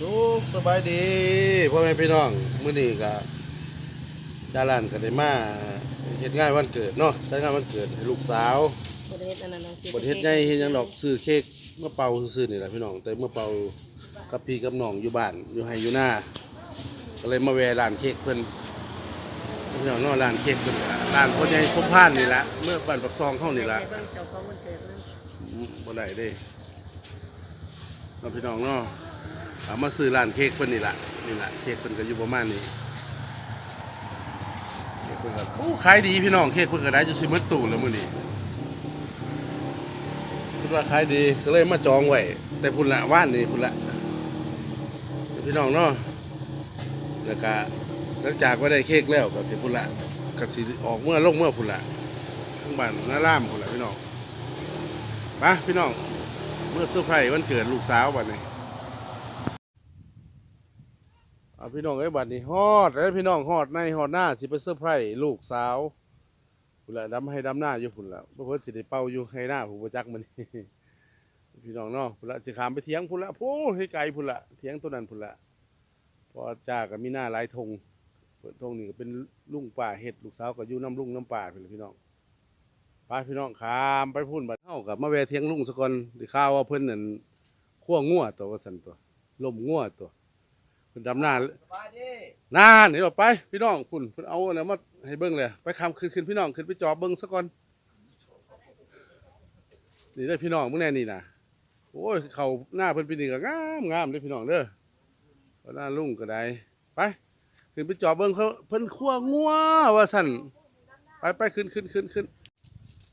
สุขสบายดีพ่อแม่พี่น้องมื้อนี้ก็จาร้านก็ได้มาเฮ็ดงานวันเกิดเนาะจัดงานวันเกิดให้ลูกสาวบทเฮ็ดอันนั้นนะสิบ่ได้เฮ็ดใหญ่เฮ็ดหยังดอกซื้อเค้กมาเป่าซื่อๆนี่แหละพี่น้อง แต่เมื่อเป่ากับพี่กับน้องอยู่บ้านอยู่ไห้อยู่หน้าก็เลยมาแวะร้านเค้กเพิ่นพี่น้องเนาะร้านเค้กเพิ่นก็ร้านพ่อใหญ่สมพานนี่ละเมื่อบ้านปักซองเฮานี่ละเบิ่งเจ้าของวันเกิดนะอืมบ่ได้เด้เราพี่น้องเนาะ เอามาซื้อร้านเค้กเพิ่นนี่ละนี่ละเค้กเพิ่นก็อยู่ประมาณนี้เค้กเพิ่นก็โอ้ขายดีพี่น้องเค้กเพิ่นก็ได้จนสิหมดตู้แล้วมื้อนี้คิดว่าขายดีก็เลยมาจองไว้แต่พุ่นละว่านนี่พุ่นละพี่น้องเนาะแล้วก็หลังจากว่าได้เค้กแล้วก็สิพุ่นละก็สิออกเมื่อลงเมื่อพุ่นละทั้งบ้านนาล่ามพุ่นละพี่น้องไปพี่น้องเมื่อเซอร์ไพรส์วันเกิดลูกสาวบัดนี้ เอาพี่น้องไอ้บัดนี้ฮอดแล้พี่น้องฮอดในฮอดหน้าสิไปเซอร์ไพรส์ลูกสาวพุ่นละดำให้ดำหน้าอยู่พุ่นละเพื่อสิได้เป่าอยู่ให้หน้าผู้ประจักมันพี่น้องเนาะพุ่นละสิขามไปเถียงพุ่นละพูดให้ไกลพุ่นละเถียงตัวนั้นพุ่นละพอจ้ากับมีหน้าหลายธงเปิดธงนี่ก็เป็นลุงป่าเฮ็ดลูกสาวก็อยู่น้ำลุงน้ำป่าเป็นพี่น้องไปพี่น้องขามไปพุ่นบัดเฮากับมาแวเทียงลุงซะก่อนด้ข่าวว่าเพิ่อนนั่นขั้วงัวตัวว่าซั่นตัวลมงัวตัว เพิ่นดำหน้าสบายดีนานนี่เราไป พี่น้องพุ่นเพิ่นเอาอันนั้นมาให้เบิ่งเลยไปคำขึ้นขึ้นพี่น้องขึ้นไปจอบเบิ่งซะก่อนนี่เด้อพี่น้องมื้อแน่นี่น่ะโอ้ยเข้าหน้าเพิ่นปีนี้ก็งามงามเด้อพี่น้องเด้อเอาหน้าลุงก็ได้ไปขึ้นไปจอบเบิ่งเขาเพิ่นขั้วงัวว่าซั่นไปไปขึ้นขึ้นขึ้นขึ้น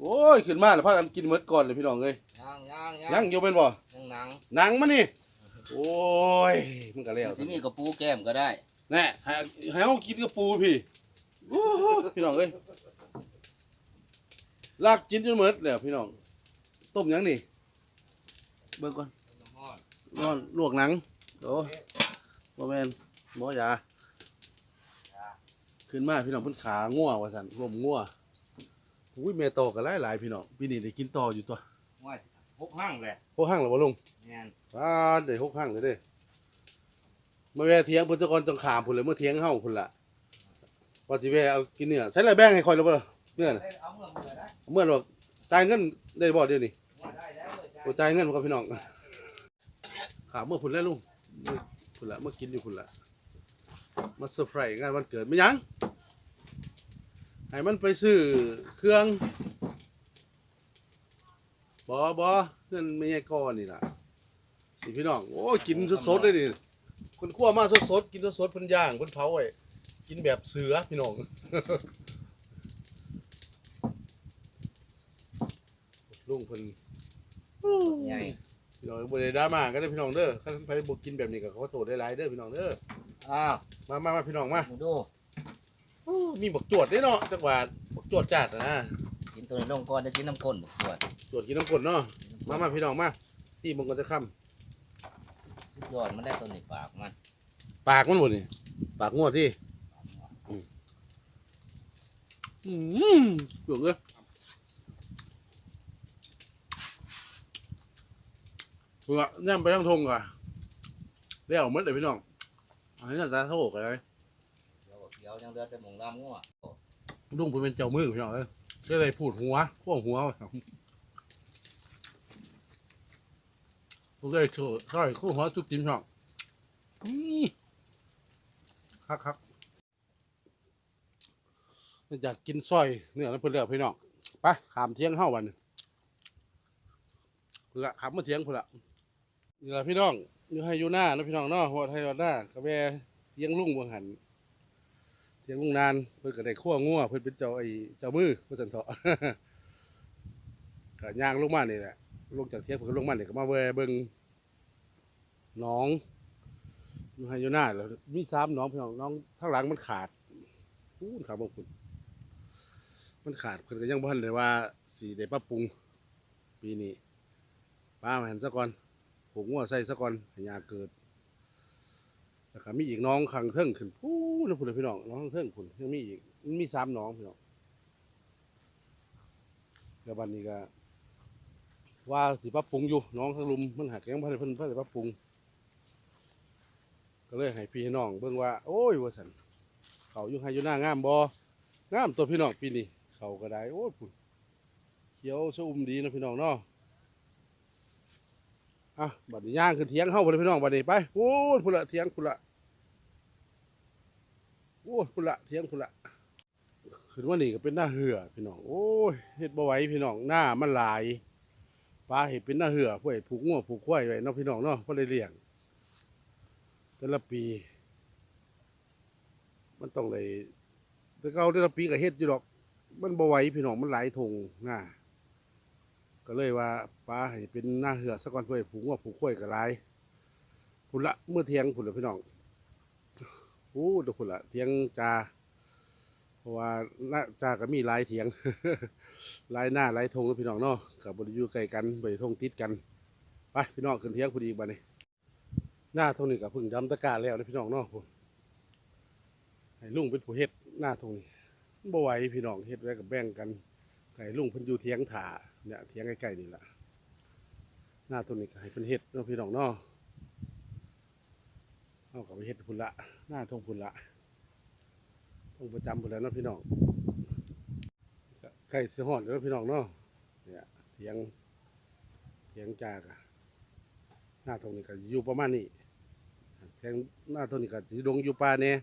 โอ้ยขึ้นมาแล้วพากันกินหมดก่อนเลยพี่น้องเอ้ยยังยังยังอยู่เป็นบ่ยังหนังหนังมานี่ โอ้ยมันก็แล้วสิมีกระปูแก้มก็ได้แน่ให้ให้เอากินกับปูพี่โอ้โหพี่น้องเอ้ยลากกินจนหมดแล้วพี่น้อง ต้มหยังนี่ เบิ่งก่อนนอนลวกหนังโอ้บ่แม่นหมอยาขึ้นมาพี่น้องเพิ่นขางัวว่าซั่นลมงัวอุ้ยแม่โตก็หลายๆพี่น้องปีนี้ได้กินต่ออยู่ตัว ว่า หกห้างแหละโคหั่งแล้วบ่ลุงแม่นว้าได้หกครั้งเลยเด้มาแว่เถียงเพิ่นจะก่อนจังขามพุ่นเลยเมื่อเถียงเฮาพุ่นล่ะว่าสิแว่เอากินเนื้อใช้อะไรแบ่งให้คอยแล้วบ่ล่ะเนื้อน่ะเอาเมื่อเมื่อได้เมื่อบอกจ่ายเงินได้บ่เดี๋ยวนี้เมื่อได้แล้วเลยจ้ะบ่จ่ายเงินบ่ครับพี่น้องขามเมื่อพุ่นแล้วลุงมื้อพุ่นละเมื่อกินอยู่พุ่นละมาเซอร์ไพรส์งานวันเกิดไม่ยังให้มันไปซื้อเครื่อง บ่บ่เงินไม่ใช่ก้อนนี่ล่ะนี่พี่น้องโอ้ยกินสดๆเลยนี่คนคั่วมาสดๆกินสดๆเพิ่นย่างเพิ่นเผาไว้กินแบบเสือพี่น้อง ลุงเพิ่นใหญ่พี่น้องบ่ได้ดราม่ากันเด้อพี่น้องเด้อคันไปบ่กินแบบนี้ก็ขอโทษได้หลายๆเด้อพี่น้องเด้ออ้าวมามามาพี่น้องมามึงดูโอ้มีบักจวดเด้เนาะจักว่าบักจวดจัดอะนะกินตัวนี้ลงก่อนจะกินน้ำข้นขวด จวดกินน้ำกรดเนาะมามาพี่น้องมาซี่มันก็จะค่ำสุดยอดมันได้ตัวนี้ปากมันปากมันบ่นี่ปากงวดที่อืมจวดเอ้ยเพื่อย่ำไปทั้งทงก่อนเรียกหมดเลยพี่น้องอันนี้น่าจะโทษกันเลยเดี๋ยวเดี๋ยวยังเหลือแต่หมงลามงัวลุงเพิ่นเป็นเจ้ามือพี่น้องเอ้ยก็เลยพูดหัวขั้วหัวผม ก็เลยโชว์ใช่ขั้วหัวจุกจิ้มช่องอื้อคักคักอยากกินซอยเนื้อแล้วเพิ่นเลือกพี่น้องไปขามเที่ยงเฮ้าวันเพิ่นละขามมาเที่ยงเพิ่นละนี่ละพี่น้องอยู่ให้อยู่หน้านะพี่น้องเนาะหัวไทยหัวหน้ากระแวเที่ยงลุ่งบางหันเสียงลุ่งนานเพิ่นก็ได้ขั้วงัวเพิ่นเป็นเจ้าไอ้เจ้ามือเพิ่นสันเถาะก็ย่างลงมานี่แหละ ลงจากเทียงเพิ่นก็ลงมานี่ก็มาแวเบิงหน้องอยู่ให้อยู่หน้าแล้วมีสามหน้องพี่น้องน้องข้างหลังมันขาดอู้ขาดบ่คุณมันขาดเพิ่นก็ยังบ่ทันได้ว่าสิได้ปรับปรุง ปีนี้ป้ามาหันซะก่อนปลูกงัวใส่ซะก่อนหยาเกิดแล้วก็มีอีกน้องขังเทิงขึ้นพู้นะพูดเลยพี่น้องน้องขังเทิงคุณยังมีอีกมีสามน้องพี่น้องแล้วบันนี้ก็ ว่าสิปรับปรุงอยู่น้องข้งลุมมันหักยังพันเพิ่นเพิ่นได้ปรับปรุง ก็เลยให้พี่ให้น้องเบิ่งว่า โอ้ยว่าสันเขาอยู่ให้อยู่หน้างามบ่งามตัวพี่น้องปีนี้เขาก็ได้โอ้ยพุ่นเขียวชอุ่มดีนะพี่น้องเนาะอะบัดนี้ย่างขึ้นเถียงเฮาบ่เลยพี่น้องบัดนี้ไปโอ้ยพุ่นละเถียงพุ่นละโอ้ยพุ่นละเถียงพุ่นละขึ้นว่านี่ก็เป็นหน้าเหือพี่น้องโอ้ยเฮ็ดบ่ไหวพี่น้องหน้ามันหลาย ปลาเห็ดเป็นหน้าเหือเพื่อผูกงัวผูกควายไว้เนาะพี่น้องเนาะบ่ได้เลี้ยง แต่ละปี มันต้องเลยแต่เก่าแต่ละปีก็เฮ็ดอยู่ดอก มันบ่ไหวพี่น้องมันหลายทงหน้าก็เลยว่าปลาให้เป็นหน้าเหือซะก่อนเพื่อผูกว่าผูกข้อยก็หลายพุ่นละเมื่อเทียงพุ่นละพี่น้องโอ้ดอกพุ่นละเทียงจา เพราะว่าหน้าจาก็มีหลายเถียง หลายหน้าหลายทงเนาะพี่น้องเนาะกับบริยูใกล้กันบริทงติดกันไปพี่น้องขึ้นเทียงพอดีบัดนี้หน้าทงนี้ก็เพึ่งดำตะการแล้วนะพี่น้องเนาะพุ่นให้ลุงเป็นผู้เฮ็ดหน้าทงนี้บ่ไหวพี่น้องเฮ็ดไว้กับแบ่งกันไก่ลุงเพิ่นอยู่เถียงถาเนี่ยเถียงใกล้ๆนี่แหละหน้าทงนี้ก็ให้เพิ่นเฮ็ดเนาะพี่น้องเนาะเอาก็ไปเฮ็ดพุ่นละหน้าทงพุ่นละ ทงประจำพุ่นแล้วนะพี่น้องก็ใกล้สิฮอดแล้วพี่น้องเนาะเนี่ยเถียงเถียงจากหน้าตรงนี้ก็อยู่ประมาณนี้แทงหน้าตรงนี้ก็สิดงอยู่ป่าเนี่ย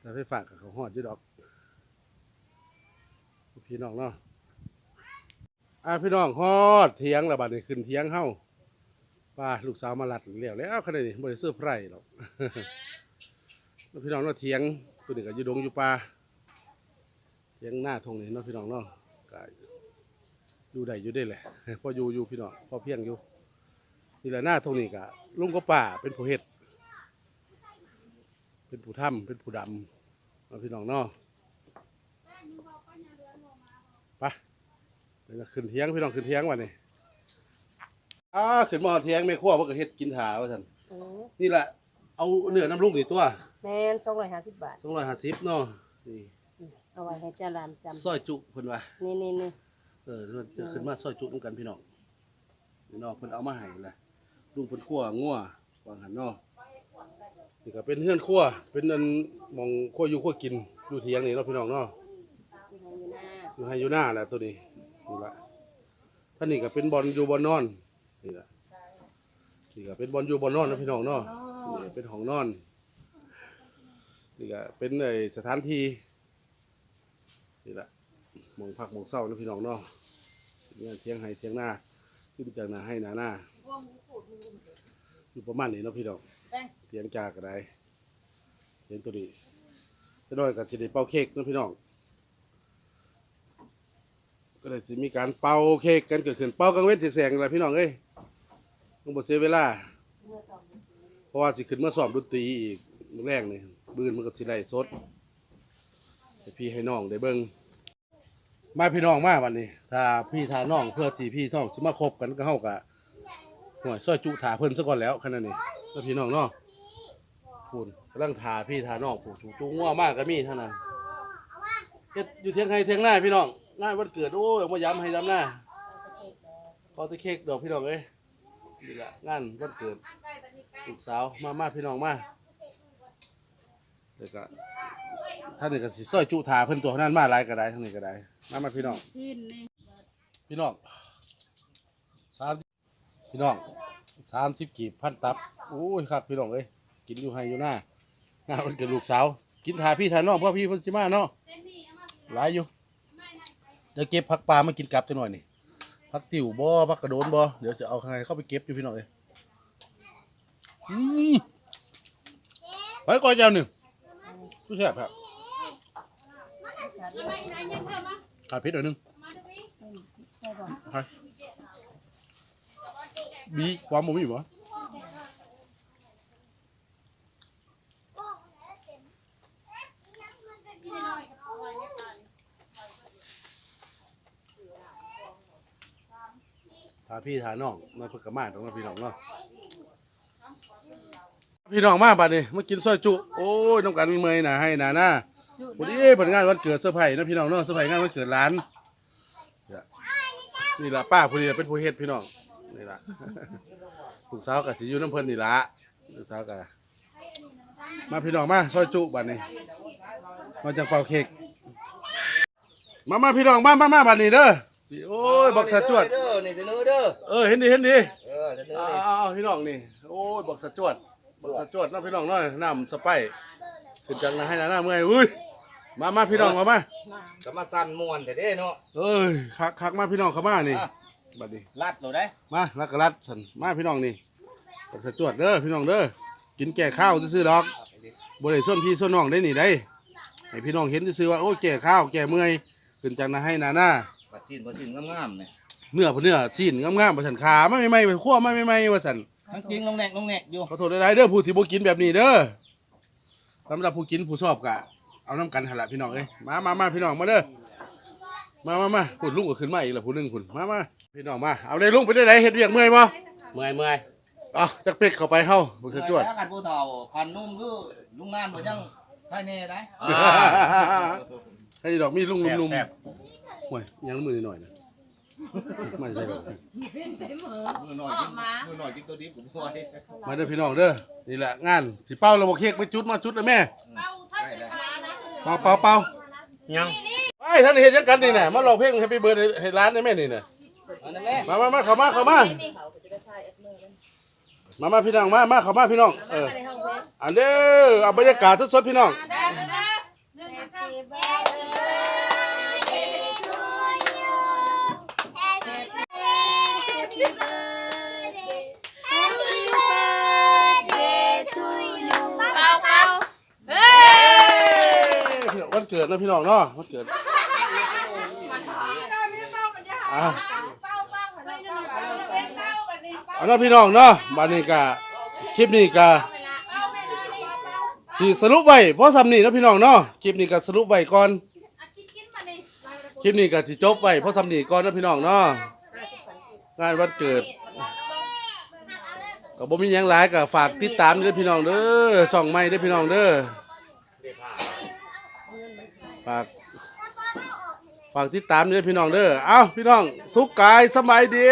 แต่ไฟฟ้ากกับเขาหอดอยู่ดอก พี่น้องเนาะอะพี่น้องฮอดเถียงแล้วบัดนี้ขึ้นเถียงเฮาป้าลูกสาวมาลัดแล้วแล้วขนาดนี้บ่ได้เสื้อร์ไพรหรอกพี่น้องเนาะเถียง ตัวนี้ก็อยู่ดงอยู่ป่าเถียงหน้าทงนี้เนาะพี่น้องเนาะก็อยู่ได้อยู่ได้แหละพออยู่อยู่พี่น้องพอเพียงอยู่นี่แหละหน้าตรงนี้กะลุงก็ป่าเป็นผู้เฮ็ดเป็นผู้ถ้ำเป็นผู้ดำเอาพี่น้องเนาะไปเดี๋ยวจะขึ้นเทียงพี่น้องขึ้นเทียงวันนี้อ่าขึ้นมาเทียงไม่ขั้วเพราะก็เฮ็ดกินถาว่าท่นโอ้นี่แหละเอาเนื้อน้ำลูกนี่ตัว แม่นสองร้อยห้าสิบบาทสองร้อยห้าสิบเนาะนี่เอาไว้ให้เจ้าหลานจำซอยจุเพิ่นว่านี่นี่นี่เออมันจะขึ้นมาซอยจุนำกันพี่น้องพี่น้องเพิ่นเอามาให้แหละลุงเพิ่นคั่วงัววางหันเนาะนี่ก็เป็นเฮือนครัวเป็นอันหมองครัวอยู่ครัวกินอยู่เถียงนี่เนาะพี่น้องเนาะที่ทางอยู่หน้าอยู่ให้อยู่หน้าแหละตัวนี้นี่ละท่านนี่ก็เป็นบอลอยู่บอลนอนนี่ละนี่ก็เป็นบอลอยู่บอลนอนนะพี่น้องเนาะนี่เป็นห้องนอน นี่ก็เป็นไอ้สถานที่นี่แหละหมองพักหมองเศร้านะพี่น้องเนาะเนี่ยเทียงให้เทียงหน้าขึ้นจากหน้าให้หน้าหน้าอยู่ประมาณนี้เนาะพี่น้องเทียงจากก็ได้เห็นตัวนี้จะน้อยกับสิได้เป่าเค้กนะพี่น้องก็เลยสิมีการเป่าเค้กกันเกิดขึ้นเป่ากลางเว้นแสงอะไรพี่น้องเอ้ยต้องบ่เสียเวลา เพราะว่าสิขึ้นเมาสอบดนตรีอีกแรกนี่ บืนมันก็สิไล่สดให้พี่ให้น้องได้เบิ่งมาพี่น้องมาวันนี้ ถ้าพี่ถาน้องเพื่อที่พี่น้องสิมาคบกันก็เฮาก็หน่อยซอยจุถาเพิ่นซะก่อนแล้วขนาดนี้แล้วพี่น้องเนาะพูนกำลังทาพี่ทาน้องผูกถูกจูงงัวมากก็มีเท่านั้นเฮ็ดอยู่เทียงไห้เทียงหน้าพี่น้องงานวันเกิดโอ้ยมาย้ำให้ย้ำหน้าขอตะเค้กดอกพี่น้องเอ้ยนี่ละงานวันเกิดลูกสาวมามาพี่น้องมา เดี๋ยวก็ท่านนี่ก็สิซอยจุถาเพิ่นตัวนั้นมาหลายก็ได้ทั้งนี้ก็ได้มามาพี่น้องพี่น้องสามพี่น้องสามสิบกีบพันตับโอ้ยครับพี่น้องเอ้ยกินอยู่ให้อยู่หน้างานวันเกิดลูกสาว กินทาพี่ทาน้องเพราะพี่เพิ่นสิมาเนาะหลายอยู่เดี๋ยวเก็บผักปลามากินกลับจังหน่อยนี่พักติ๋วบ่พักกระโดนบ่เดี๋ยวจะเอาใครเข้าไปเก็บอยู่พี่น้องเอ้ยอืมไปก่อนเจ้าหนึ่ง ผู้แซ่บครับขาดเพชรหน่อยหนึงใช่ป่ะไปบีความบ่มีบ่ทาพี่ทาน้องมาเพิ่นก็มาตรงนั้นพี่น้องเนาะ พี่น้องมาบัดนี้มากินซอยจุ โอ้ยน้ำกันเมื่อยหน่าให้หน่าหน้าวันนี้ผลงานวันเกิดเซอร์ไพรส์นะพี่น้องเนาะเซอร์ไพรส์งานวันเกิดร้านเนี่ยนี่ละป้าผู้นี้เป็นผู้เฮ็ดพี่น้องนี่ละ ลูกสาวกับสิอยู่น้ำเพิ่นนี่ละลูกสาวกับมาพี่น้องมาซอยจุบัดนี้ มาจากเป่าเค้กมามาพี่น้องมามามาบัดนี้เด้อพี่โอ้ยบักสะจวด เด้อนี่เสนอเด้อเออเห็นดีเห็นดีเออเสนอเอานี่เอาเอาพี่น้องนี่โอ้ยบักสะจวดบัก สะจวดน้าพี่น้องน้อยน้ำสไปร์ขึ้นจังนะให้นะหน้าเมื่อยอุ้ยมามาพี่น้องมามาก็มาสั่นม่วนแต่เด้เนาะเอ้ยคักคักมาพี่น้องเข้ามานี่อะบัดนี้ลัดโลได้มาลักกะลัดสันมาพี่น้องนี่บักสะจวดเด้อพี่น้องเด้อกินแก่ข้าวซื่อๆดอกบ่ได้ส่วนพี่ส่วนน้องได้นี่ได้ให้พี่น้องเห็นซื่อๆว่าโอ้ยแก่ข้าวแก่เมื่อยขึ้นจังนะให้นาหน้าปัดชิ้นปัดชิ้นงามๆนี่เนื้อผู้เนื้อซีนงามๆบ่สันขาไม่ไม่ไม่คั่วไม่ไม่ไม่ว่าสัน ทั้งจริงลงแหนกลงแหนกอยู่ขอโทษหลายๆเด้อผู้ที่บ่กินแบบนี้เด้อสำหรับผู้กินผู้ชอบก็เอาน้ำกันหั่นละพี่น้องเอ้ยมามามาพี่น้องมาเด้อมามามาพูดลุงก็ขึ้นมาอีกแล้วผู้หนึงพุ่นมามาพี่น้องมาเอาได้ลุงไปได้ไหนเฮ็ดเวียกเมื่อยบ่เมื่อยเมื่อยเอะจักเป็กเข้าไปเฮาบักสะจวด แล้วกันผู้เฒ่าคันนุ่มคือลุงนานบ่ยังใช่แน่ได้ให้ดอกมีลุงแซ่บลุมแซ่บ ๆห่วยยังมือหน่อยๆนะ ไม่ใช่ดอกมือหน่อยกินมือหน่อยกินตัวดิบผมพอได้มาเด้อพี่น้องเด้อนี่แหละงานสิเป้าระบบเค้กไปจุดมาจุดเลยแม่ได้ได้เป่าเป่าเป่ายังไอ้ท่านเห็นยังกันนี่น่ะมาร้องเพลงให้ไปเบิร์ดให้ร้านได้แม่นี่น่ะเอานะแม่มามามาเข้ามาเข้ามามามาพี่น้องมามาเข้ามาพี่น้องเอออันเด้อเอาบรรยากาศสดๆพี่น้อง วันเกิดนะพี่น้องเนาะวันเกิดอะเอาเนาะพี่น้องเนาะบัดนี้ก็คลิปนี้ก็สิสรุปไว้เพราะสำนี้เนาะพี่น้องเนาะคลิปนี้ก็สรุปไว้ก่อนคลิปนี้ก็สิจบไว้เพราะสำนี้ก่อนเนาะพี่น้องเนาะ งานวันเกิดก็บ่มีหยังหลายก็ฝากติดตามเด้อพี่น้องเด้อส่องไม่เด้อพี่น้องเด้อฝากฝากติดตามด้วยพี่น้องเด้อเอ้าพี่น้องสุขกายสบายดี